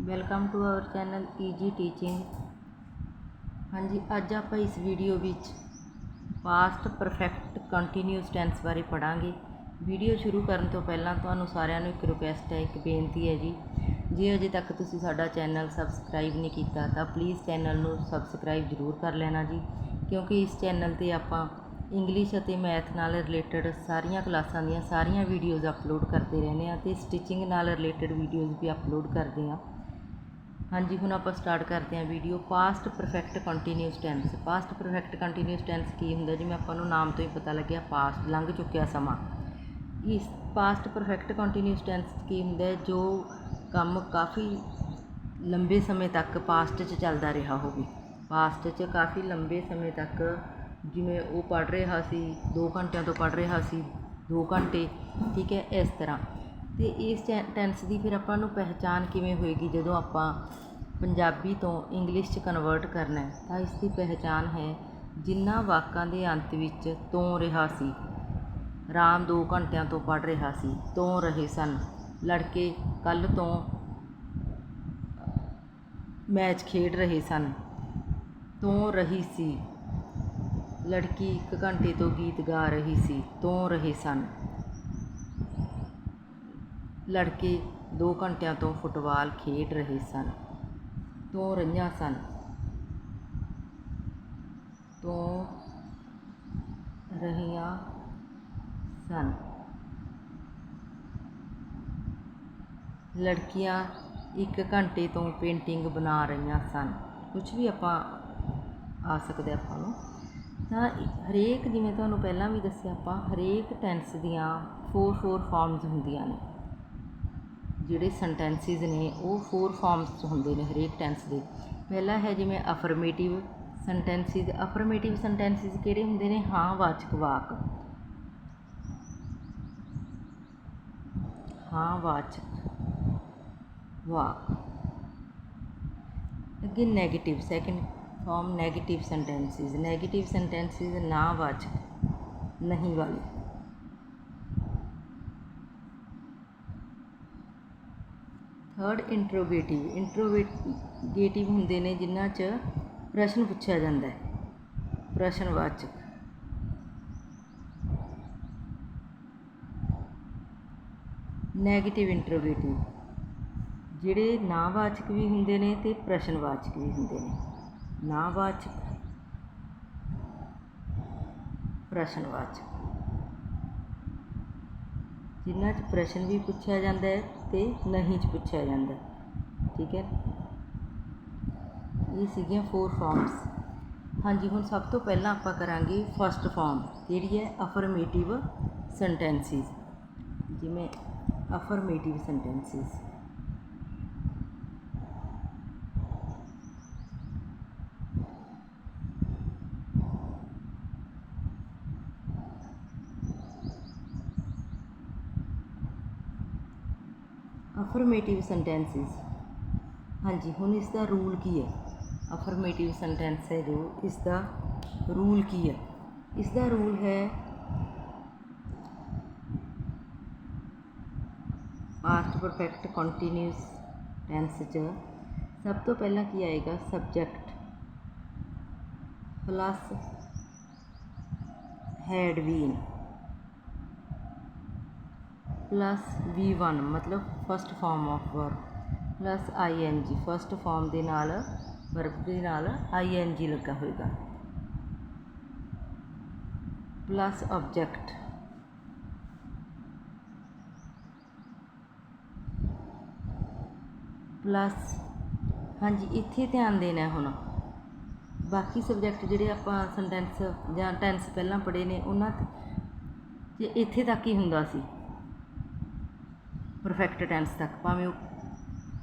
Welcome to our channel easy teaching ਹਾਂਜੀ, ਅੱਜ ਆਪਾਂ ਇਸ ਵੀਡੀਓ ਵਿੱਚ ਪਾਸਟ ਪਰਫੈਕਟ ਕੰਟੀਨਿਊਸ ਟੈਂਸ ਬਾਰੇ ਪੜਾਂਗੇ ਵੀਡੀਓ ਸ਼ੁਰੂ ਕਰਨ ਤੋਂ ਪਹਿਲਾਂ ਤੁਹਾਨੂੰ ਸਾਰਿਆਂ ਨੂੰ ਇੱਕ ਰਿਕੁਐਸਟ ਹੈ, ਇੱਕ ਬੇਨਤੀ ਹੈ ਜੀ। ਜੇ ਅਜੇ ਤੱਕ ਤੁਸੀਂ ਸਾਡਾ ਚੈਨਲ ਸਬਸਕ੍ਰਾਈਬ ਨਹੀਂ ਕੀਤਾ, ਤਾਂ ਪਲੀਜ਼ ਚੈਨਲ ਨੂੰ ਸਬਸਕ੍ਰਾਈਬ ਜ਼ਰੂਰ ਕਰ ਲੈਣਾ ਜੀ। ਕਿਉਂਕਿ ਇਸ ਚੈਨਲ ਤੇ ਆਪਾਂ ਇੰਗਲਿਸ਼ ਅਤੇ ਮੈਥ ਨਾਲ ਰਿਲੇਟਡ ਸਾਰੀਆਂ ਕਲਾਸਾਂ ਦੀਆਂ ਸਾਰੀਆਂ ਵੀਡੀਓਜ਼ ਅਪਲੋਡ ਕਰਦੇ ਰਹਿੰਦੇ ਆ ਤੇ ਸਟਿਚਿੰਗ ਨਾਲ ਰਿਲੇਟਡ ਵੀਡੀਓਜ਼ ਵੀ ਅਪਲੋਡ ਕਰਦੇ ਆ ਹਾਂਜੀ, ਹੁਣ ਆਪਾਂ ਸਟਾਰਟ ਕਰਦੇ ਹਾਂ video past perfect continuous tense past perfect continuous tense ਕੀ ਹੁੰਦਾ? ਜਿਵੇਂ ਆਪਾਂ ਨੂੰ ਨਾਮ ਤੋਂ ਹੀ ਪਤਾ ਲੱਗਿਆ ਪਾਸਟ ਲੰਘ ਚੁੱਕਿਆ ਸਮਾਂ। ਇਸ ਪਾਸਟ ਪਰਫੈਕਟ ਕੰਟੀਨਿਊਸ ਟੈਂਸ ਕੀ ਹੁੰਦਾ ਜੋ ਕੰਮ ਕਾਫੀ ਲੰਬੇ ਸਮੇਂ ਤੱਕ ਪਾਸਟ 'ਚ ਚੱਲਦਾ ਰਿਹਾ ਹੋਵੇ। ਪਾਸਟ 'ਚ ਕਾਫੀ ਲੰਬੇ ਸਮੇਂ ਤੱਕ ਜਿਵੇਂ ਉਹ ਪੜ੍ਹ ਰਿਹਾ ਸੀ 2 ਘੰਟਿਆਂ ਤੋਂ ਪੜ੍ਹ ਰਿਹਾ ਸੀ 2 ਘੰਟੇ, ਠੀਕ ਹੈ, ਇਸ ਤਰ੍ਹਾਂ। ਅਤੇ ਇਸ ਟੈਂਸ ਦੀ ਫਿਰ ਆਪਾਂ ਨੂੰ ਪਹਿਚਾਣ ਕਿਵੇਂ ਹੋਏਗੀ ਜਦੋਂ ਆਪਾਂ ਪੰਜਾਬੀ ਤੋਂ ਇੰਗਲਿਸ਼ 'ਚ ਕਨਵਰਟ ਕਰਨਾ ਤਾਂ ਇਸ ਦੀ ਪਹਿਚਾਣ ਹੈ ਜਿਨ੍ਹਾਂ ਵਾਕਾਂ ਦੇ ਅੰਤ ਵਿੱਚ ਤੋਂ ਰਿਹਾ ਸੀ, ਰਾਮ 2 ਘੰਟਿਆਂ ਤੋਂ ਪੜ੍ਹ ਰਿਹਾ ਸੀ, ਤੋਂ ਰਹੇ ਸਨ। ਲੜਕੇ ਕੱਲ ਤੋਂ ਮੈਚ ਖੇਡ ਰਹੇ ਸਨ। ਤੋਂ ਰਹੀ ਸੀ। ਲੜਕੀ 1 ਘੰਟੇ ਤੋਂ ਗੀਤ ਗਾ ਰਹੀ ਸੀ। ਤੋਂ ਰਹੇ ਸਨ। ਲੜਕੇ 2 ਘੰਟਿਆਂ ਤੋਂ ਫੁੱਟਬਾਲ ਖੇਡ ਰਹੇ ਸਨ। ਤੋਂ ਰਹੀਆਂ ਸਨ। ਤੋਂ ਰਹੀਆਂ ਸਨ। ਲੜਕੀਆਂ 1 ਘੰਟੇ ਤੋਂ ਪੇਂਟਿੰਗ ਬਣਾ ਰਹੀਆਂ ਸਨ। ਕੁਝ ਵੀ ਆਪਾਂ ਆ ਸਕਦੇ ਆਪਾਂ ਨੂੰ। ਤਾਂ ਹਰੇਕ, ਜਿਵੇਂ ਤੁਹਾਨੂੰ ਪਹਿਲਾਂ ਵੀ ਦੱਸਿਆ ਆਪਾਂ, ਹਰੇਕ ਟੈਂਸ ਦੀਆਂ 4 4 ਫਾਰਮਸ ਹੁੰਦੀਆਂ ਨੇ। ਜਿਹੜੇ ਸੈਂਟੈਂਸਿਸ ਨੇ, ਉਹ ਫੋਰ ਫਾਰਮਸ 'ਚ ਹੁੰਦੇ ਨੇ ਹਰੇਕ ਟੈਂਸ ਦੇ। ਪਹਿਲਾ ਹੈ ਜਿਵੇਂ ਅਫਰਮੇਟਿਵ ਸੈਂਟੈਂਸਿਸ ਅਫਰਮੇਟਿਵ ਸੈਂਟੈਂਸਿਸ ਕਿਹੜੇ ਹੁੰਦੇ ਨੇ? ਹਾਂ, ਵਾਚਕ, ਵਾਕ। ਹਾਂ, ਵਾਚਕ, ਵਾਕ। ਅੱਗੇ negative second form negative sentences negative sentences ਨਾ ਵਾਚਕ, ਨਹੀਂ ਵਾਲੇ। ਥਰਡ ਇੰਟਰੋਗੇਟਿਵ ਇੰਟਰੋਗੇਟਿਵ ਹੁੰਦੇ ਨੇ ਜਿਨ੍ਹਾਂ 'ਚ ਪ੍ਰਸ਼ਨ ਪੁੱਛਿਆ ਜਾਂਦਾ ਹੈ। ਪ੍ਰਸ਼ਨਵਾਚਕ। ਨੈਗੇਟਿਵ ਇੰਟਰੋਗੇਟਿਵ ਜਿਹੜੇ ਨਾਵਾਚਕ ਵੀ ਹੁੰਦੇ ਨੇ ਤੇ ਪ੍ਰਸ਼ਨਵਾਚਕ ਵੀ ਹੁੰਦੇ ਨੇ। ਨਾਵਾਚਕ। ਪ੍ਰਸ਼ਨਵਾਚਕ। ਜਿਨ੍ਹਾਂ 'ਚ ਪ੍ਰਸ਼ਨ ਵੀ ਪੁੱਛਿਆ ਜਾਂਦਾ ਹੈ ਤੇ ਨਹੀਂ 'ਚ ਪੁੱਛਿਆ ਜਾਂਦਾ। ਠੀਕ ਹੈ? ਇਹ ਸੀਗੀਆਂ ਫੋਰ ਫਾਰਮਸ ਹਾਂਜੀ, ਹੁਣ ਸਭ ਤੋਂ ਪਹਿਲਾਂ ਆਪਾਂ ਕਰਾਂਗੇ ਫਸਟ ਫਾਰਮ ਜਿਹੜੀ ਹੈ ਅਫਰਮੇਟਿਵ ਸੈਂਟੈਂਸਿਸ ਜਿਵੇਂ ਅਫਰਮੇਟਿਵ ਸੈਂਟੈਂਸਿਸ ਅਫਰਮੇਟਿਵ ਸੈਂਟੈਂਸਿਸ ਹਾਂਜੀ ਹੁਣ ਇਸ ਦਾ ਰੂਲ ਕੀ ਹੈ ਅਫਰਮੇਟਿਵ ਸੈਂਟੈਂਸ ਹੈ ਜੋ ਇਸ ਦਾ ਰੂਲ ਕੀ ਹੈ ਇਸ ਦਾ ਰੂਲ ਹੈ ਪਾਸਟ ਪਰਫੈਕਟ ਕੰਟੀਨਿਊਸ ਟੈਂਸ 'ਚ ਸਭ ਤੋਂ ਪਹਿਲਾਂ ਕੀ ਆਏਗਾ subject plus had been plus V1 ਮਤਲਬ first form of verb plus ing. First form ਦੇ ਨਾਲ ਵਰਬ ਦੇ ਨਾਲ ing ਲੱਗਾ ਹੋਏਗਾ। ਪਲੱਸ ਆਬਜੈਕਟ ਪਲੱਸ ਹਾਂਜੀ, ਇੱਥੇ ਧਿਆਨ ਦੇਣਾ ਹੁਣ। ਬਾਕੀ ਸਬਜੈਕਟ ਜਿਹੜੇ ਆਪਾਂ ਸੈਂਟੈਂਸ ਜਾਂ ਟੈਂਸ ਪਹਿਲਾਂ ਪੜ੍ਹੇ ਨੇ, ਉਹਨਾਂ ਤੇ ਇੱਥੇ ਤੱਕ ਹੀ ਹੁੰਦਾ ਸੀ। ਪਰਫੈਕਟ ਟੈਂਸ ਤੱਕ ਭਾਵੇਂ ਉਹ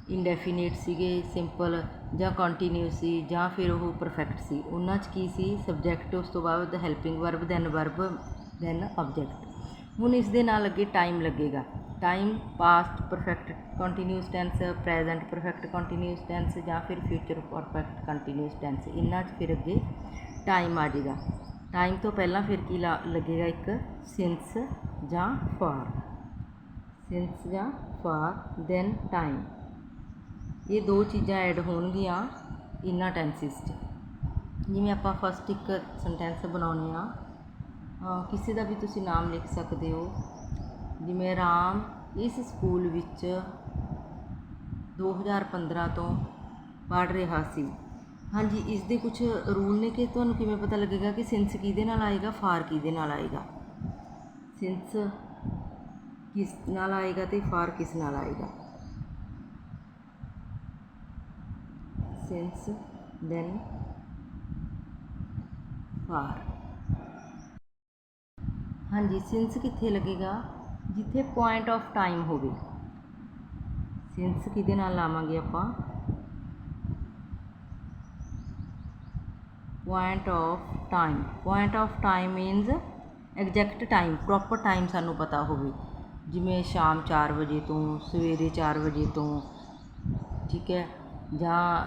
ਇਨਡੈਫੀਨਿਟ ਸੀਗੇ ਸਿੰਪਲ ਜਾਂ ਕੰਟੀਨਿਊਸ ਸੀ ਜਾਂ ਫਿਰ ਉਹ ਪਰਫੈਕਟ ਸੀ ਉਹਨਾਂ 'ਚ ਕੀ ਸੀ ਸਬਜੈਕਟ ਉਸ ਤੋਂ ਬਾਅਦ helping verb then verb then object ਹੁਣ ਇਸ ਦੇ ਨਾਲ ਅੱਗੇ ਟਾਈਮ ਲੱਗੇਗਾ time past perfect continuous tense present perfect continuous tense ਜਾਂ ਫਿਰ ਫਿਊਚਰ ਪਰਫੈਕਟ ਕੰਟੀਨਿਊਸ ਟੈਂਸ ਇਹਨਾਂ 'ਚ ਫਿਰ ਅੱਗੇ ਟਾਈਮ ਆ ਜਾਏਗਾ ਟਾਈਮ ਤੋਂ ਪਹਿਲਾਂ ਫਿਰ ਕੀ ਲੱਗੇਗਾ ਇੱਕ ਸਿੰਸ ਜਾਂ ਫਾਰ ਸਿੰਸ ਜਾਂ ਫਾਰ ਦੈਨ ਟਾਈਮ। ਇਹ ਦੋ ਚੀਜ਼ਾਂ ਐਡ ਹੋਣਗੀਆਂ ਇਨਾਂ ਟੈਂਸਿਸ 'ਚ ਜਿਵੇਂ ਆਪਾਂ ਫਸਟ ਇੱਕ ਸੈਂਟੈਂਸ ਬਣਾਉਣੇ ਆ ਕਿਸੇ ਦਾ ਵੀ ਤੁਸੀਂ ਨਾਮ ਲਿਖ ਸਕਦੇ ਹੋ। ਜਿਵੇਂ ਰਾਮ ਇਸ ਸਕੂਲ ਵਿੱਚ 2015 ਤੋਂ ਪੜ੍ਹ ਰਿਹਾ ਸੀ। ਹਾਂਜੀ, ਇਸ ਦੇ ਕੁਝ ਰੂਲ ਨੇ ਕਿ ਤੁਹਾਨੂੰ ਕਿਵੇਂ ਪਤਾ ਲੱਗੇਗਾ ਕਿ ਸਿੰਸ ਕਿਹਦੇ ਨਾਲ ਆਏਗਾ, ਫਾਰ ਕਿਹਦੇ ਨਾਲ ਆਏਗਾ? ਸਿੰਸ ਕਿਸ ਨਾਲ ਆਏਗਾ ਤੇ ਫਾਰ ਕਿਸ ਨਾਲ ਆਏਗਾ? ਸਿੰਸ ਦੈਨ ਫਾਰ ਹਾਂਜੀ ਸਿੰਸ ਕਿੱਥੇ ਲੱਗੇਗਾ? ਜਿੱਥੇ ਪੁਆਇੰਟ ਆਫ ਟਾਈਮ ਹੋਵੇ। ਸਿੰਸ ਕਿਹਦੇ ਨਾਲ ਲਾਵਾਂਗੇ ਆਪਾਂ? Point of time point of time means exact time proper time ਸਾਨੂੰ ਪਤਾ ਹੋਵੇ। ਜਿਵੇਂ ਸ਼ਾਮ ਚਾਰ ਵਜੇ ਤੋਂ, ਸਵੇਰੇ ਚਾਰ ਵਜੇ ਤੋਂ, ਠੀਕ ਹੈ? ਜਾਂ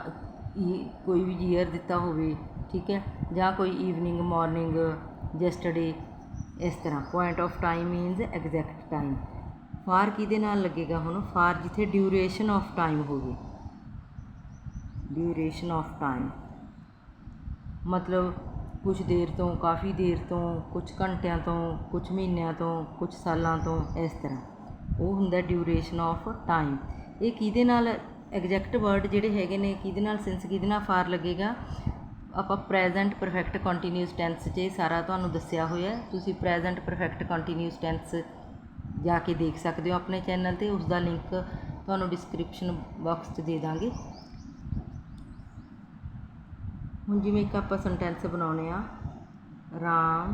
ਈ- ਕੋਈ ਵੀ ਈਅਰ ਦਿੱਤਾ ਹੋਵੇ, ਠੀਕ ਹੈ? ਜਾਂ ਕੋਈ ਈਵਨਿੰਗ ਮਾਰਨਿੰਗ ਜੈਸਟਰਡੇ ਇਸ ਤਰ੍ਹਾਂ। Point of time means exact time for ਕਿਹਦੇ ਨਾਲ ਲੱਗੇਗਾ ਹੁਣ? ਫਾਰ ਜਿੱਥੇ ਡਿਊਰੇਸ਼ਨ ਆਫ ਟਾਈਮ ਹੋਵੇ। ਡਿਊਰੇਸ਼ਨ ਆਫ ਟਾਈਮ ਮਤਲਬ ਕੁਝ ਦੇਰ ਤੋਂ, ਕਾਫੀ ਦੇਰ ਤੋਂ ਕੁਝ ਘੰਟਿਆਂ ਤੋਂ ਕੁਝ ਮਹੀਨਿਆਂ ਤੋਂ ਕੁਝ ਸਾਲਾਂ ਤੋਂ ਇਸ ਤਰ੍ਹਾਂ। ਉਹ ਹੁੰਦਾ ਡਿਊਰੇਸ਼ਨ ਆਫ ਟਾਈਮ ਇਹ ਕਿਹਦੇ ਨਾਲ ਐਗਜ਼ੈਕਟ ਵਰਡ ਜਿਹੜੇ ਹੈਗੇ ਨੇ, ਕਿਹਦੇ ਨਾਲ ਸਿੰਸ ਕਿਹਦੇ ਨਾਲ ਫਾਰ ਲੱਗੇਗਾ? ਆਪਾਂ ਪ੍ਰੈਜ਼ੈਂਟ ਪਰਫੈਕਟ ਕੰਟੀਨਿਊਸ ਟੈਂਸ 'ਚ ਇਹ ਸਾਰਾ ਤੁਹਾਨੂੰ ਦੱਸਿਆ ਹੋਇਆ ਤੁਸੀਂ ਪ੍ਰੈਜ਼ੈਂਟ ਪਰਫੈਕਟ ਕੰਟੀਨਿਊਸ ਟੈਂਸ ਜਾ ਕੇ ਦੇਖ ਸਕਦੇ ਹੋ ਆਪਣੇ ਚੈਨਲ ਤੇ। ਉਸ ਦਾ ਲਿੰਕ ਤੁਹਾਨੂੰ ਡਿਸਕ੍ਰਿਪਸ਼ਨ ਬਾਕਸ 'ਚ ਦੇ ਦਾਂਗੇ। ਹੁਣ ਜਿਵੇਂ ਇੱਕ ਆਪਾਂ ਸੈਂਟੈਂਸ ਬਣਾਉਣੇ ਆ, ਰਾਮ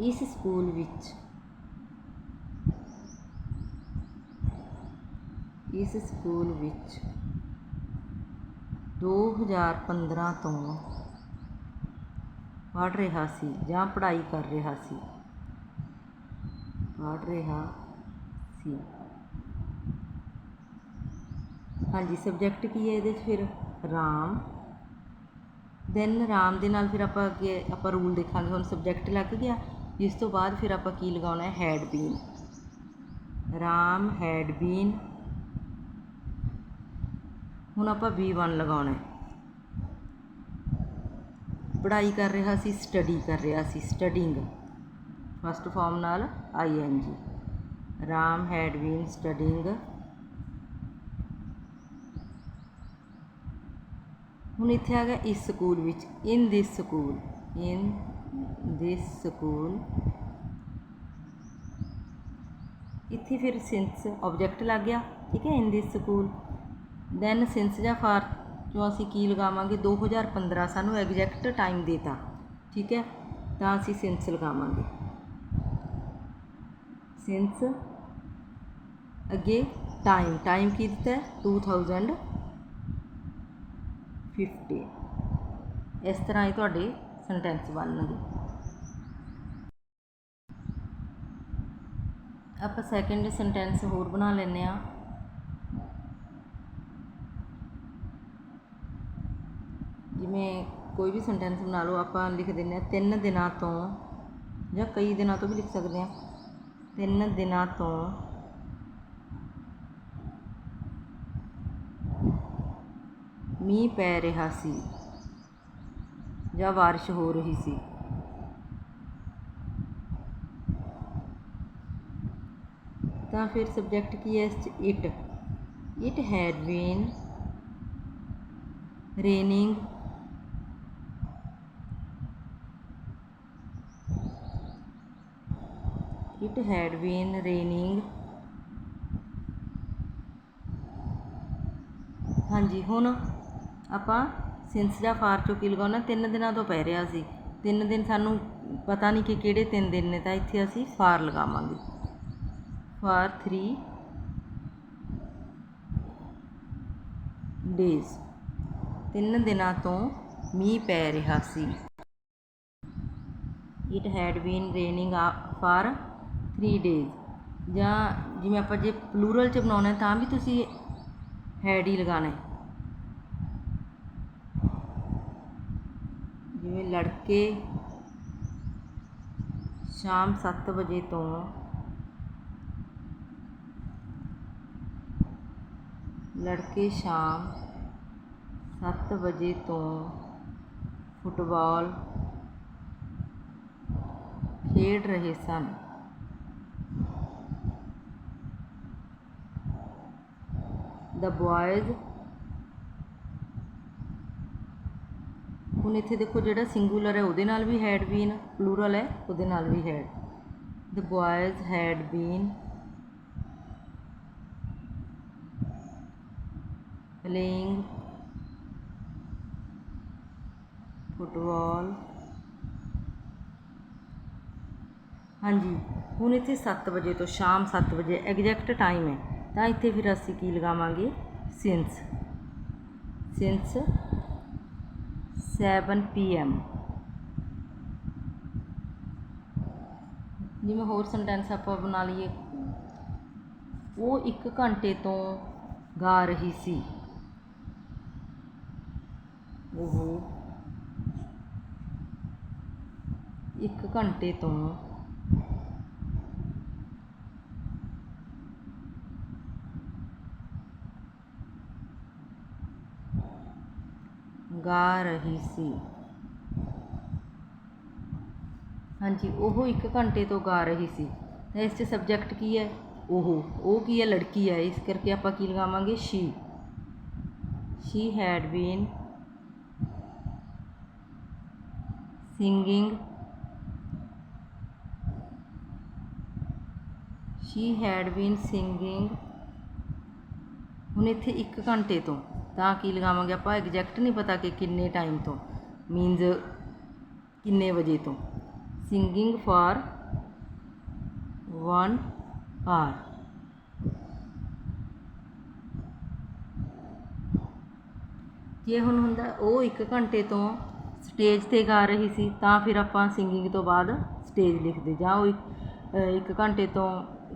ਇਸ ਸਕੂਲ ਵਿੱਚ, ਇਸ ਸਕੂਲ ਵਿੱਚ 2015 ਤੋਂ ਪੜ੍ਹ ਰਿਹਾ ਸੀ ਜਾਂ ਪੜ੍ਹਾਈ ਕਰ ਰਿਹਾ ਸੀ, ਪੜ੍ਹ ਰਿਹਾ ਸੀ। ਹਾਂਜੀ ਸਬਜੈਕਟ ਕੀ ਹੈ ਇਹਦੇ 'ਚ ਫਿਰ? ਰਾਮ ਦੈਨ ਰਾਮ ਦੇ ਨਾਲ ਫਿਰ ਆਪਾਂ ਅੱਗੇ ਆਪਾਂ ਰੂਲ ਦੇਖਾਂਗੇ, ਹੁਣ ਸਬਜੈਕਟ ਲੱਗ ਗਿਆ, ਇਸ ਤੋਂ ਬਾਅਦ ਫਿਰ ਆਪਾਂ ਕੀ ਲਗਾਉਣਾ ਹੈ? Had been Ram had been ਹੁਣ ਆਪਾਂ V1 ਲਗਾਉਣਾ ਹੈ। ਪੜ੍ਹਾਈ ਕਰ ਰਿਹਾ ਸੀ ਸਟੱਡੀ ਕਰ ਰਿਹਾ ਸੀ ਸਟੱਡਿੰਗ ਫਸਟ ਫਾਰਮ ਨਾਲ ing Ram had been studying ਹੁਣ ਇੱਥੇ ਆ ਗਿਆ ਇਸ ਸਕੂਲ ਵਿੱਚ ਇਨ this school in this school ਇੱਥੇ ਫਿਰ ਸਿੰਸ ਆਬਜੈਕਟ ਲੱਗ ਗਿਆ, ਠੀਕ ਹੈ in this school then since ਜਾਂ ਫਾਰ ਚੋਂ ਅਸੀਂ ਕੀ ਲਗਾਵਾਂਗੇ 2015 ਸਾਨੂੰ ਐਗਜ਼ੈਕਟ ਟਾਈਮ ਦੇਤਾ, ਠੀਕ ਹੈ, ਤਾਂ ਅਸੀਂ ਸਿੰਸ ਲਗਾਵਾਂਗੇ। ਸਿੰਸ ਅੱਗੇ ਟਾਈਮ ਟਾਈਮ ਕੀ ਦਿੱਤਾ ਹੈ? 2000 50 ਇਸ ਤਰ੍ਹਾਂ ਹੀ ਤੁਹਾਡੇ ਸੈਂਟੈਂਸ ਬਣਨਗੇ। ਆਪਾਂ ਸੈਕਿੰਡ ਸੈਂਟੈਂਸ ਹੋਰ ਬਣਾ ਲੈਂਦੇ ਆ ਜਿਵੇਂ ਕੋਈ ਵੀ ਸੈਂਟੈਂਸ ਬਣਾ ਲਓ, ਆਪਾਂ ਲਿਖ ਦਿੰਦੇ ਆ ਤਿੰਨ ਦਿਨਾਂ ਤੋਂ ਜਾਂ ਕਈ ਦਿਨਾਂ ਤੋਂ ਵੀ ਲਿਖ ਸਕਦੇ ਆ ਤਿੰਨ ਦਿਨਾਂ ਤੋਂ ਮੀਂਹ ਪੈ ਰਿਹਾ ਸੀ ਜਾਂ ਬਾਰਿਸ਼ ਹੋ ਰਹੀ ਸੀ। ਤਾਂ ਫਿਰ ਸਬਜੈਕਟ ਕੀ ਹੈ ਇਸ 'ਚ? It it had been raining it had been raining ਹਾਂਜੀ, ਹੁਣ ਆਪਾਂ ਸਿੰਸਜਾ ਫਾਰ ਚੋਂ ਲਗਾਉਣਾ, ਤਿੰਨ ਦਿਨਾਂ ਤੋਂ ਪੈ ਰਿਹਾ ਸੀ। ਤਿੰਨ ਦਿਨ ਸਾਨੂੰ ਪਤਾ ਨਹੀਂ ਕਿ ਕਿਹੜੇ ਤਿੰਨ ਦਿਨ ਨੇ, ਤਾਂ ਇੱਥੇ ਅਸੀਂ ਫਾਰ ਲਗਾਵਾਂਗੇ। ਫਾਰ 3 ਡੇਜ਼ ਤਿੰਨ ਦਿਨਾਂ ਤੋਂ ਮੀਂਹ ਪੈ ਰਿਹਾ ਸੀ। It had been raining for 3 days ਜਾਂ ਜਿਵੇਂ ਆਪਾਂ ਜੇ ਪਲੂਰਲ ਚ ਬਣਾਉਣਾ ਤਾਂ ਵੀ ਤੁਸੀਂ ਹੈਡ ਹੀ ਲਗਾਉਣਾ ਹੈ ਜਿਵੇਂ ਲੜਕੇ ਸ਼ਾਮ 7 ਵਜੇ ਤੋਂ ਲੜਕੇ ਸ਼ਾਮ 7 ਵਜੇ ਤੋਂ ਫੁੱਟਬਾਲ ਖੇਡ ਰਹੇ ਸਨ। The boys ਹੁਣ ਇੱਥੇ ਦੇਖੋ ਜਿਹੜਾ ਸਿੰਗੂਲਰ ਹੈ, ਉਹਦੇ ਨਾਲ ਵੀ ਹੈਡ ਬੀਨ ਪਲੂਰਲ ਹੈ, ਉਹਦੇ ਨਾਲ ਵੀ had the boys had been playing football ਹਾਂਜੀ, ਹੁਣ ਇੱਥੇ 7 ਵਜੇ ਤੋਂ ਸ਼ਾਮ 7 ਵਜੇ ਐਗਜ਼ੈਕਟ ਟਾਈਮ ਹੈ। ਤਾਂ ਇੱਥੇ ਫਿਰ ਅਸੀਂ ਕੀ ਲਗਾਵਾਂਗੇ? ਸਿੰਸ ਸਿੰਸ 7 pm ਜਿਵੇਂ ਹੋਰ ਸੈਂਟੈਂਸ ਆਪਾਂ ਬਣਾ ਲਈਏ। ਉਹ 1 ਘੰਟੇ ਤੋਂ ਗਾ ਰਹੀ ਸੀ। ਉਹ 1 ਘੰਟੇ ਤੋਂ ਗਾ ਰਹੀ ਸੀ ਹਾਂਜੀ ਉਹ 1 ਘੰਟੇ ਤੋਂ ਗਾ ਰਹੀ ਸੀ ਤਾਂ ਇਸ 'ਚ ਸਬਜੈਕਟ ਕੀ ਹੈ ਉਹ ਉਹ ਕੀ ਹੈ ਲੜਕੀ ਹੈ ਇਸ ਕਰਕੇ ਆਪਾਂ ਕੀ ਲਗਾਵਾਂਗੇ she she had been singing she had been singing ਹੁਣ ਇੱਥੇ 1 ਘੰਟੇ ਤੋਂ ਤਾਂ ਕੀ ਲਗਾਵਾਂਗੇ ਆਪਾਂ? ਐਗਜ਼ੈਕਟ ਨਹੀਂ ਪਤਾ ਕਿ ਕਿੰਨੇ ਟਾਈਮ ਤੋਂ। ਮੀਨਜ਼ ਕਿੰਨੇ ਵਜੇ ਤੋਂ। ਸਿੰਗਿੰਗ ਫਾਰ 1 ਆਰ ਜੇ ਹੁਣ ਹੁੰਦਾ, ਉਹ 1 ਘੰਟੇ ਤੋਂ ਸਟੇਜ ਤੇ ਗਾ ਰਹੀ ਸੀ, ਤਾਂ ਫਿਰ ਆਪਾਂ ਸਿੰਗਿੰਗ ਤੋਂ ਬਾਅਦ ਸਟੇਜ ਲਿਖਦੇ। ਜਾਂ ਉਹ 1 ਘੰਟੇ ਤੋਂ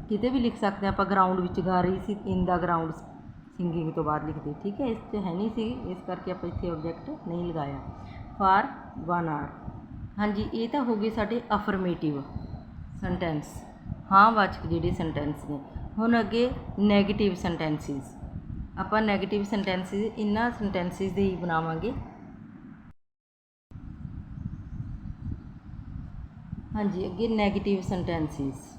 ਕਿਤੇ ਵੀ ਲਿਖ ਸਕਦੇ ਹਾਂ ਆਪਾਂ ਗਰਾਊਂਡ ਵਿੱਚ ਗਾ ਰਹੀ ਸੀ ਇਨ ਦਾ ਗਰਾਊਂਡ ਸਿੰਗਿੰਗ ਤੋਂ ਬਾਅਦ ਲਿਖਦੇ, ਠੀਕ ਹੈ, ਇਸ 'ਚ ਹੈ ਨਹੀਂ ਸੀ, ਇਸ ਕਰਕੇ ਆਪਾਂ ਇੱਥੇ ਆਬਜੈਕਟ ਨਹੀਂ ਲਗਾਇਆ। ਫਾਰ ਵਨ ਆਰ ਹਾਂਜੀ, ਇਹ ਤਾਂ ਹੋ ਗਏ ਸਾਡੇ ਅਫਰਮੇਟਿਵ ਸੈਂਟੈਂਸ ਹਾਂ, ਵਾਚਕ ਜਿਹੜੇ ਸੈਂਟੈਂਸ ਨੇ। ਹੁਣ ਅੱਗੇ ਨੈਗੇਟਿਵ ਸੈਂਟੈਂਸਿਸ ਆਪਾਂ ਨੈਗੇਟਿਵ ਸੈਂਟੈਂਸਿਸ ਇਨ੍ਹਾਂ ਸੈਂਟੈਂਸਿਸ ਦੇ ਹੀ ਬਣਾਵਾਂਗੇ। ਹਾਂਜੀ, ਅੱਗੇ ਨੈਗੇਟਿਵ ਸੈਂਟੈਂਸਿਸ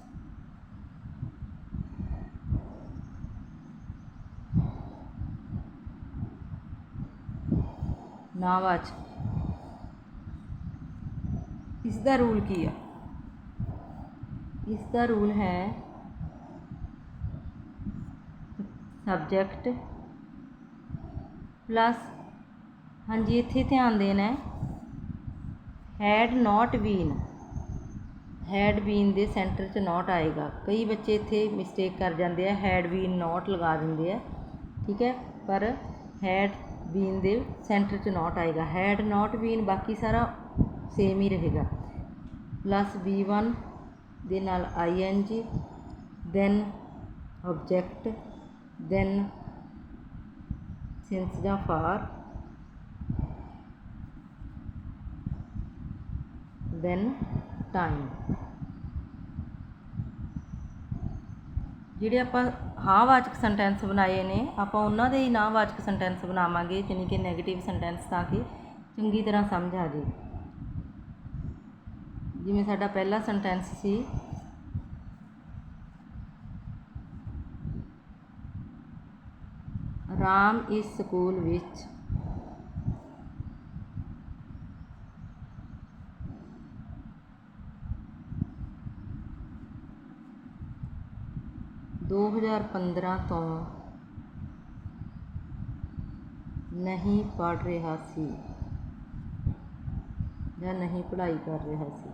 'ਚ ਇਸ ਦਾ ਰੂਲ ਕੀ ਆ? ਇਸ ਦਾ ਰੂਲ ਹੈ ਸਬਜੈਕਟ ਪਲੱਸ ਹਾਂਜੀ, ਇੱਥੇ ਧਿਆਨ ਦੇਣਾ ਹੈ। ਹੈਡ ਨਾਟ ਬੀਨ ਹੈਡ ਬੀਨ ਦੇ ਸੈਂਟਰ 'ਚ ਨਾਟ ਆਏਗਾ। ਕਈ ਬੱਚੇ ਇੱਥੇ ਮਿਸਟੇਕ ਕਰ ਜਾਂਦੇ ਆ ਹੈਡ ਬੀਨ ਨਾਟ ਲਗਾ ਦਿੰਦੇ ਆ। ਠੀਕ ਹੈ? ਪਰ ਹੈਡ ਬੀਨ ਦੇ ਸੈਂਟਰ 'ਚ ਨਾਟ ਆਏਗਾ ਹੈਡ ਨਾਟ ਬੀਨ ਬਾਕੀ ਸਾਰਾ ਸੇਮ ਹੀ ਰਹੇਗਾ ਪਲੱਸ b1 ਦੇ ਨਾਲ ing then object then since ਜਾਂ ਫਾਰ ਦੈਨ ਟਾਈਮ ਜਿਹੜੇ ਆਪਾਂ ਹਾਂ ਵਾਚਕ ਸੈਂਟੈਂਸ ਬਣਾਏ ਨੇ, ਆਪਾਂ ਉਹਨਾਂ ਦੇ ਹੀ ਨਾ ਵਾਚਕ ਸੈਂਟੈਂਸ ਬਣਾਵਾਂਗੇ ਯਾਨੀ ਕਿ 네ਗੇਟਿਵ ਸੈਂਟੈਂਸ ਤਾਂ ਕਿ ਚੰਗੀ ਤਰ੍ਹਾਂ ਸਮਝ ਆ ਜੇ ਜਿਵੇਂ ਸਾਡਾ ਪਹਿਲਾ ਸੈਂਟੈਂਸ ਸੀ, ਰਾਮ ਇਸ ਸਕੂਲ ਵਿੱਚ ਦੋ ਹਜ਼ਾਰ ਪੰਦਰਾਂ ਤੋਂ ਨਹੀਂ ਪੜ੍ਹ ਰਿਹਾ ਸੀ ਜਾਂ ਨਹੀਂ ਪੜ੍ਹਾਈ ਕਰ ਰਿਹਾ ਸੀ।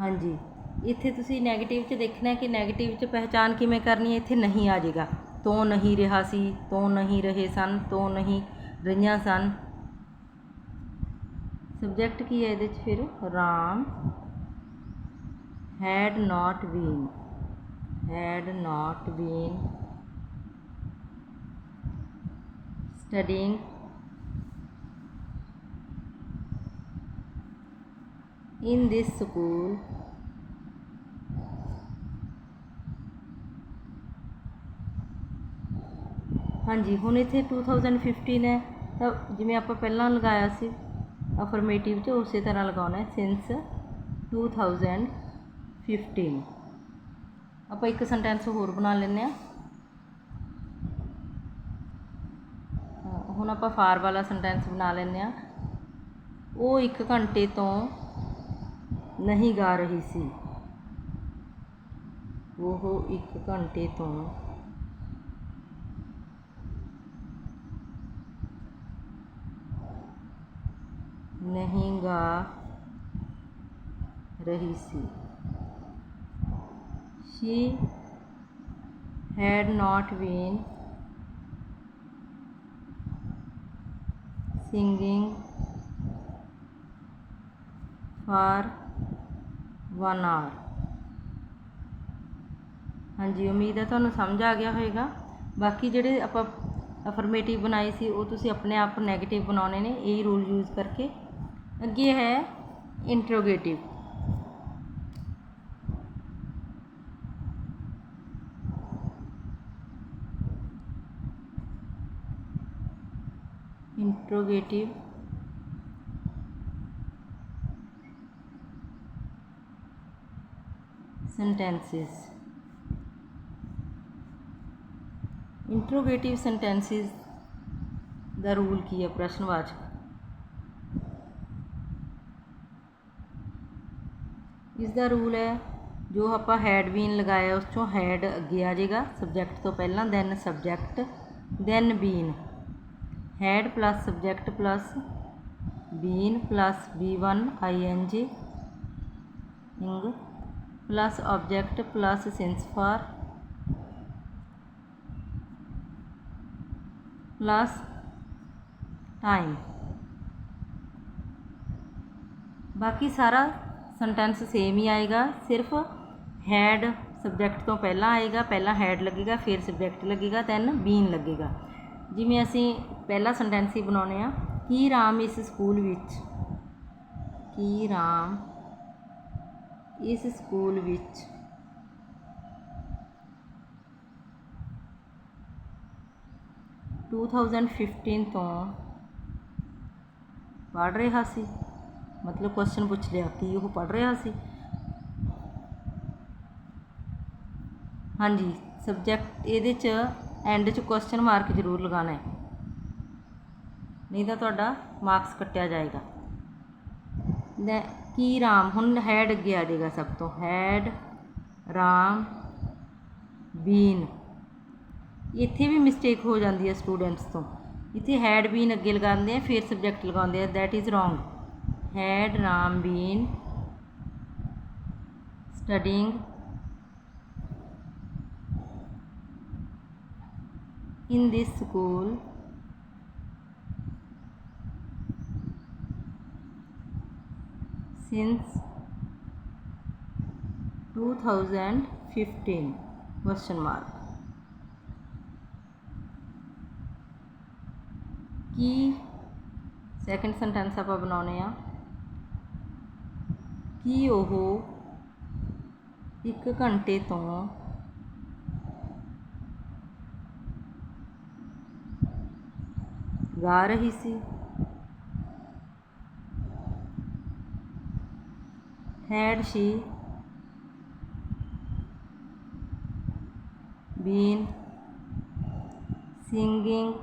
ਹਾਂਜੀ, ਇੱਥੇ ਤੁਸੀਂ 네ਗੇਟਿਵ 'ਚ ਦੇਖਣਾ ਕਿ 네ਗੇਟਿਵ 'ਚ ਪਹਿਚਾਨ ਕਿਵੇਂ ਕਰਨੀ ਹੈ? ਇੱਥੇ ਨਹੀਂ ਆ ਜਾਏਗਾ। ਤੋਂ ਨਹੀਂ ਰਿਹਾ ਸੀ, ਤੋਂ ਨਹੀਂ ਰਹੇ ਸਨ, ਤੋਂ ਨਹੀਂ ਰਹੀਆਂ ਸਨ। ਸਬਜੈਕਟ ਕੀ ਹੈ ਇਹਦੇ 'ਚ ਫਿਰ? Ram had not been had not been studying in this school. ਹਾਂਜੀ, ਹੁਣ ਇੱਥੇ 2015 ਹੈ। ਤਾਂ ਜਿਵੇਂ ਆਪਾਂ ਪਹਿਲਾਂ ਲਗਾਇਆ ਸੀ ਅਫਰਮੇਟਿਵ 'ਚ ਉਸੇ ਤਰ੍ਹਾਂ ਲਗਾਉਣਾ ਹੈ ਸਿੰਸ 2015 ਆਪਾਂ ਇੱਕ ਸੈਂਟੈਂਸ ਹੋਰ ਬਣਾ ਲੈਂਦੇ ਹਾਂ। ਹੁਣ ਆਪਾਂ ਫਾਰ ਵਾਲਾ ਸੈਂਟੈਂਸ ਬਣਾ ਲੈਂਦੇ ਹਾਂ। ਉਹ ਇੱਕ ਘੰਟੇ ਤੋਂ ਨਹੀਂ ਗਾ ਰਹੀ ਸੀ। ਉਹ ਇੱਕ ਘੰਟੇ ਤੋਂ ਨਹੀਂ ਗਾ ਰਹੀ ਸੀ। She had not been singing for one hour. ਹਾਂਜੀ, ਉਮੀਦ ਹੈ ਤੁਹਾਨੂੰ ਸਮਝ ਆ ਗਿਆ ਹੋਵੇਗਾ ਬਾਕੀ ਜਿਹੜੇ ਆਪਾਂ ਅਫਰਮੇਟਿਵ ਬਣਾਏ ਸੀ, ਉਹ ਤੁਸੀਂ ਆਪਣੇ ਆਪ ਨੈਗੇਟਿਵ ਬਣਾਉਣੇ ਨੇ, ਇਹ ਰੂਲ ਯੂਜ਼ ਕਰਕੇ। ਅੱਗੇ ਹੈ interrogative interrogative sentences interrogative sentences ਦਾ ਰੂਲ ਕੀ ਹੈ? ਪ੍ਰਸ਼ਨਵਾਚਕ। ਇਸ ਦਾ ਰੂਲ ਹੈ, ਜੋ ਆਪਾਂ ਹੈਡ ਬੀਨ ਲਗਾਇਆ, ਉਸ ਚੋਂ ਹੈਡ ਅੱਗੇ ਆ ਜਾਏਗਾ। ਸਬਜੈਕਟ ਤੋਂ ਪਹਿਲਾਂ then subject then been had plus subject plus been plus B one I N G ing plus object plus since for plus time ਬਾਕੀ ਸਾਰਾ ਸੈਂਟੈਂਸ ਸੇਮ ਹੀ ਆਏਗਾ ਸਿਰਫ ਹੈਡ ਸਬਜੈਕਟ ਤੋਂ ਪਹਿਲਾਂ ਆਏਗਾ ਪਹਿਲਾਂ ਹੈਡ ਲੱਗੇਗਾ ਫਿਰ ਸਬਜੈਕਟ ਲੱਗੇਗਾ ਦੈਨ ਬੀਨ ਲੱਗੇਗਾ ਜਿਵੇਂ ਅਸੀਂ ਪਹਿਲਾ ਸੈਂਟੈਂਸ ਹੀ ਬਣਾਉਨੇ ਆ ਕੀ ਰਾਮ ਇਸ ਸਕੂਲ ਵਿੱਚ? ਕੀ ਰਾਮ ਇਸ ਸਕੂਲ ਵਿੱਚ? ਟੂ ਥਾਊਜ਼ੈਂਡ ਫਿਫਟੀਨ ਤੋਂ ਪੜ੍ਹ ਰਿਹਾ ਸੀ। ਮਤਲਬ ਕੁਐਸਚਨ ਪੁੱਛ ਲਿਆ ਕਿ ਉਹ ਪੜ੍ਹ ਰਿਹਾ ਸੀ? ਹਾਂਜੀ ਸਬਜੈਕਟ ਇਹਦੇ ਚ ਐਂਡ ਚ ਕੁਐਸਚਨ ਮਾਰਕ ਜ਼ਰੂਰ ਲਗਾਉਣਾ ਹੈ। ਨਹੀਂ ਤਾਂ ਤੁਹਾਡਾ ਮਾਰਕਸ ਕੱਟਿਆ ਜਾਏਗਾ। ਲੈ, ਕੀ ਰਾਮ? ਹੁਣ ਹੈਡ ਅੱਗੇ ਆ ਜਾਏਗਾ ਸਭ ਤੋਂ। Had Ram, been. ਇੱਥੇ ਵੀ ਮਿਸਟੇਕ ਹੋ ਜਾਂਦੀ ਹੈ ਸਟੂਡੈਂਟਸ ਤੋਂ। ਇੱਥੇ ਹੈਡ ਬੀਨ ਅੱਗੇ ਲਗਾਉਂਦੇ ਆ, ਫਿਰ ਸਬਜੈਕਟ ਲਗਾਉਂਦੇ ਆ। That is wrong had Ram, been. Studying in this school since 2015 question mark ਕੀ ਸੈਕੰਡ ਸੈਂਟੈਂਸ ਆਪਾਂ ਬਣਾਉਨੇ ਆ ਕੀ ਉਹ ਇੱਕ ਘੰਟੇ ਤੋਂ ਗਾ ਰਹੀ ਸੀ had she been singing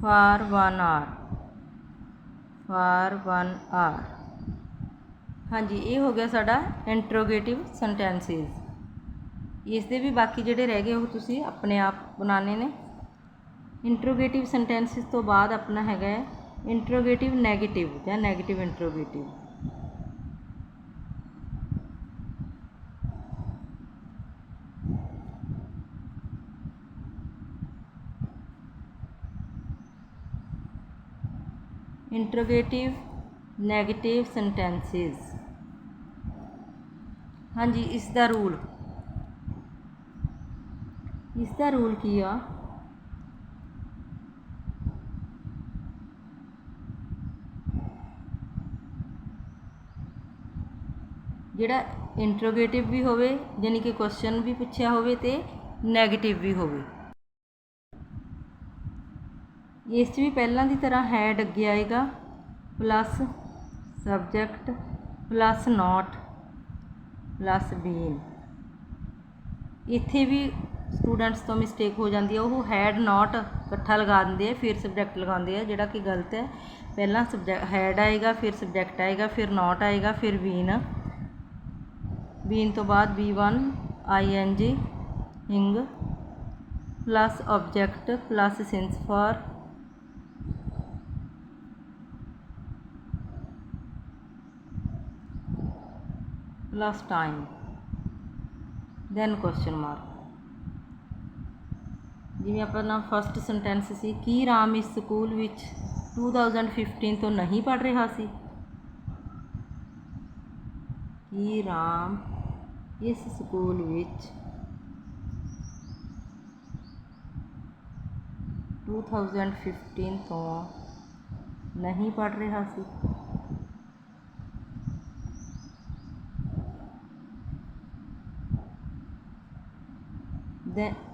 for one hour for one hour ਹਾਂਜੀ ਇਹ ਹੋ ਗਿਆ ਸਾਡਾ ਇੰਟਰੋਗੇਟਿਵ ਸੈਂਟੈਂਸਸ ਇਸ ਦੇ ਵੀ ਬਾਕੀ ਜਿਹੜੇ ਰਹਿ ਗਏ ਉਹ ਤੁਸੀਂ ਆਪਣੇ ਆਪ ਬਣਾਉਣੇ ਨੇ। ਇੰਟਰੋਗੇਟਿਵ ਸੈਂਟੈਂਸਸ ਤੋਂ ਬਾਅਦ ਆਪਣਾ ਹੈਗਾ ਹੈ ਇੰਟਰੋਗੇਟਿਵ ਨੈਗੇਟਿਵ ਜਾਂ negative interrogative interrogative negative sentences ਹਾਂਜੀ ਇਸ ਦਾ ਰੂਲ ਇਸ ਦਾ ਰੂਲ ਕੀ ਆ? ਜਿਹੜਾ ਇੰਟਰੋਗੇਟਿਵ ਵੀ ਹੋਵੇ ਯਾਨੀ ਕਿ ਕੁਐਸਚਨ ਵੀ ਪੁੱਛਿਆ ਹੋਵੇ ਤੇ 네ਗੇਟਿਵ ਵੀ ਹੋਵੇ। ਇਸ 'ਚ ਵੀ ਪਹਿਲਾਂ ਦੀ ਤਰ੍ਹਾਂ ਹੈਡ ਅੱਗੇ ਆਏਗਾ plus subject plus not plus been ਇੱਥੇ ਵੀ ਸਟੂਡੈਂਟਸ ਤੋਂ ਮਿਸਟੇਕ ਹੋ ਜਾਂਦੀ ਹੈ, ਉਹ ਹੈਡ ਨਾਟ ਇਕੱਠਾ ਲਗਾ ਦਿੰਦੇ ਆ, ਫਿਰ ਸਬਜੈਕਟ ਲਗਾਉਂਦੇ ਆ, ਜਿਹੜਾ ਕਿ ਗਲਤ ਹੈ। ਪਹਿਲਾਂ ਸਬਜੈਕਟ ਹੈਡ ਆਏਗਾ, ਫਿਰ ਸਬਜੈਕਟ ਆਏਗਾ, ਫਿਰ ਨਾਟ ਆਏਗਾ, ਫਿਰ ਬੀਨ ਬੀਨ ਤੋਂ ਬਾਅਦ B1 ING ing plus object plus since for plus time then question mark ਜਿਵੇਂ ਆਪਣਾ ਫਸਟ ਸੈਂਟੈਂਸ ਸੀ, ਕੀ ਰਾਮ ਇਸ ਸਕੂਲ ਵਿੱਚ 2015 ਤੋਂ ਨਹੀਂ ਪੜ ਰਿਹਾ ਸੀ? ਕੀ ਰਾਮ ਇਸ ਸਕੂਲ ਵਿੱਚ 2015 ਤੋਂ ਨਹੀਂ ਪੜ ਰਿਹਾ ਸੀ? Then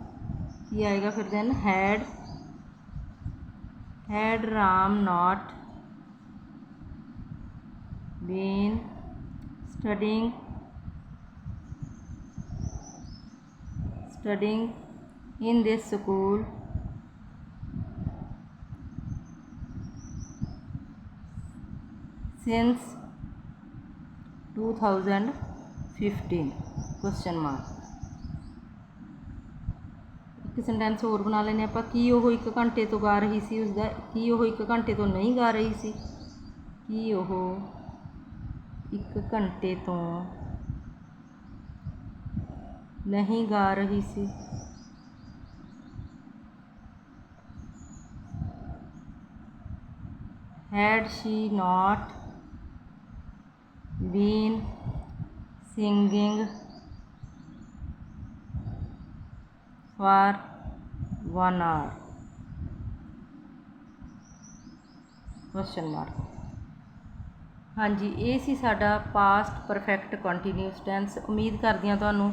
ਕੀ ਆਏਗਾ ਫਿਰ then had had ram not been studying studying in this school since 2015 question mark ਇੱਕ ਸੈਂਟੈਂਸ ਹੋਰ ਬਣਾ ਲੈਨੇ ਆਪਾਂ ਕੀ ਉਹ ਇੱਕ ਘੰਟੇ ਤੋਂ ਗਾ ਰਹੀ ਸੀ, ਉਸਦਾ ਕੀ ਉਹ ਇੱਕ ਘੰਟੇ ਤੋਂ ਨਹੀਂ ਗਾ ਰਹੀ ਸੀ? ਕੀ ਉਹ ਇੱਕ ਘੰਟੇ ਤੋਂ ਨਹੀਂ ਗਾ ਰਹੀ ਸੀ? Had she not been singing for one hour. Question mark ਹਾਂਜੀ, ਇਹ ਸੀ ਸਾਡਾ ਪਾਸਟ ਪਰਫੈਕਟ ਕੰਟੀਨਿਊਸ ਟੈਂਸ ਉਮੀਦ ਕਰਦੀ ਹਾਂ ਤੁਹਾਨੂੰ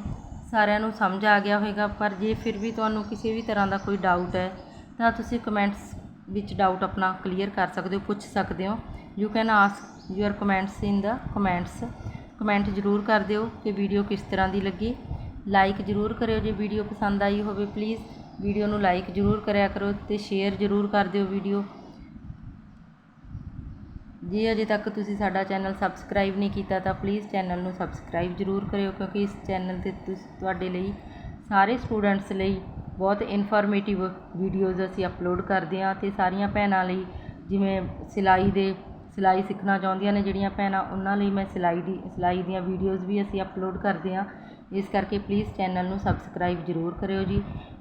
ਸਾਰਿਆਂ ਨੂੰ ਸਮਝ ਆ ਗਿਆ ਹੋਵੇਗਾ, ਪਰ ਜੇ ਫਿਰ ਵੀ ਤੁਹਾਨੂੰ ਕਿਸੇ ਵੀ ਤਰ੍ਹਾਂ ਦਾ ਕੋਈ ਡਾਊਟ ਹੈ, ਤਾਂ ਤੁਸੀਂ ਕਮੈਂਟਸ ਵਿੱਚ ਡਾਊਟ ਆਪਣਾ ਕਲੀਅਰ ਕਰ ਸਕਦੇ ਹੋ, ਪੁੱਛ ਸਕਦੇ ਹੋ। You can ask your comments in the comments comment ਜ਼ਰੂਰ ਕਰ ਦਿਓ ਕਿ ਵੀਡੀਓ ਕਿਸ ਤਰ੍ਹਾਂ ਦੀ ਲੱਗੀ। ਲਾਈਕ ਜ਼ਰੂਰ ਕਰਿਓ, ਜੇ ਵੀਡੀਓ ਪਸੰਦ ਆਈ ਹੋਵੇ ਪਲੀਜ਼ ਵੀਡੀਓ ਨੂੰ ਲਾਈਕ ਜ਼ਰੂਰ ਕਰਿਆ ਕਰੋ ਤੇ ਸ਼ੇਅਰ ਜ਼ਰੂਰ ਕਰ ਦਿਓ ਵੀਡੀਓ। ਜੇ ਅਜੇ ਤੱਕ ਤੁਸੀਂ ਸਾਡਾ ਚੈਨਲ ਸਬਸਕ੍ਰਾਈਬ ਨਹੀਂ ਕੀਤਾ ਤਾਂ ਪਲੀਜ਼ ਚੈਨਲ ਨੂੰ ਸਬਸਕ੍ਰਾਈਬ ਜ਼ਰੂਰ ਕਰਿਓ ਕਿਉਂਕਿ ਇਸ ਚੈਨਲ ਤੇ ਤੁਹਾਡੇ ਲਈ ਸਾਰੇ ਸਟੂਡੈਂਟਸ ਲਈ ਬਹੁਤ ਇਨਫੋਰਮੇਟਿਵ ਵੀਡੀਓਜ਼ ਅਸੀਂ ਅਪਲੋਡ ਕਰਦੇ ਹਾਂ ਤੇ ਸਾਰੀਆਂ ਭੈਣਾਂ ਲਈ ਜਿਵੇਂ ਸਿਲਾਈ ਦੇ, ਸਿਲਾਈ ਸਿੱਖਣਾ ਚਾਹੁੰਦੀਆਂ ਨੇ ਜਿਹੜੀਆਂ ਭੈਣਾਂ, ਉਹਨਾਂ ਲਈ ਮੈਂ ਸਿਲਾਈ ਦੀ, ਸਿਲਾਈ ਦੀਆਂ ਵੀਡੀਓਜ਼ ਵੀ ਅਸੀਂ ਅਪਲੋਡ ਕਰਦੇ ਹਾਂ। ਇਸ ਕਰਕੇ ਪਲੀਜ਼ ਚੈਨਲ ਨੂੰ ਸਬਸਕ੍ਰਾਈਬ ਜ਼ਰੂਰ ਕਰਿਓ ਜੀ।